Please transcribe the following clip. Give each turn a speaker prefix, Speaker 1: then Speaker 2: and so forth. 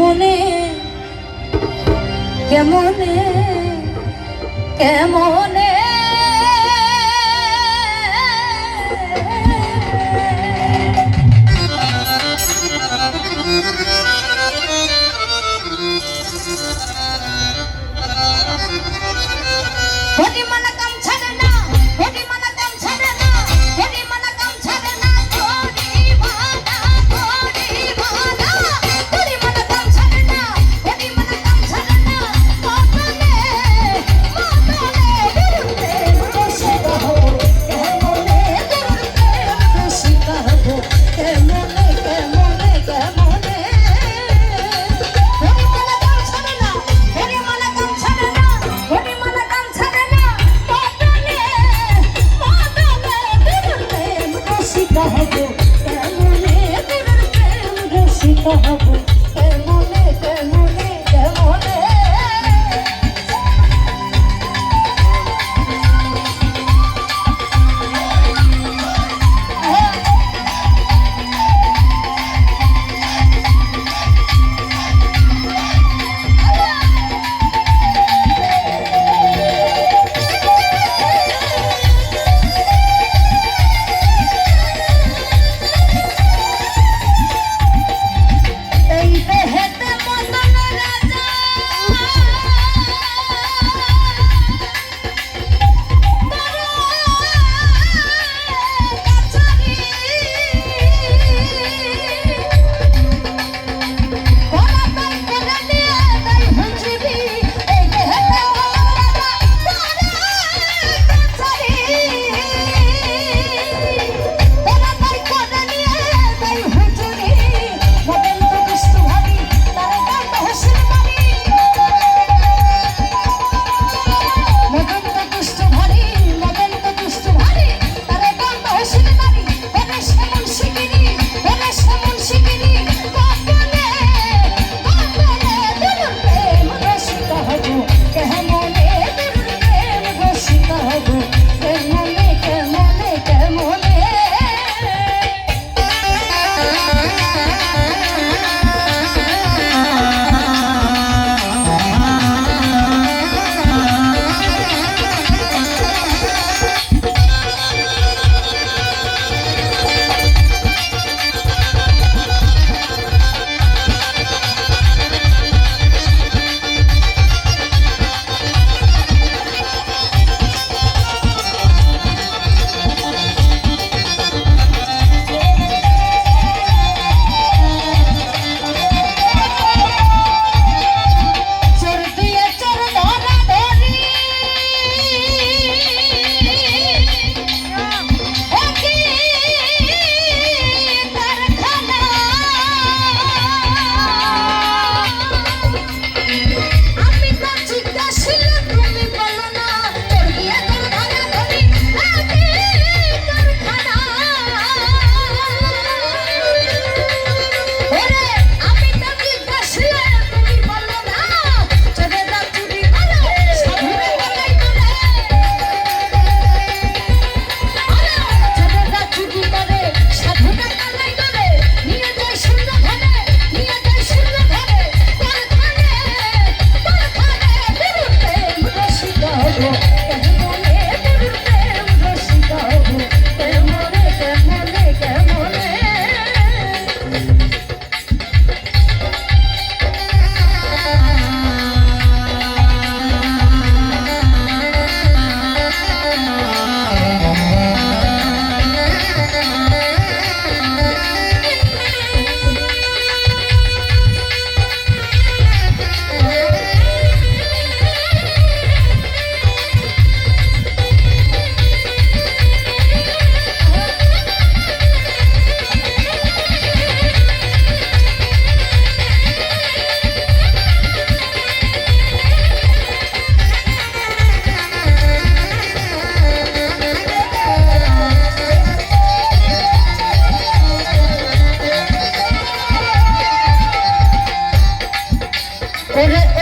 Speaker 1: কেমনে কেমনে কেমনে দুরুতে রসে কহো প্রেম দুরুতে রসে কহো এই যে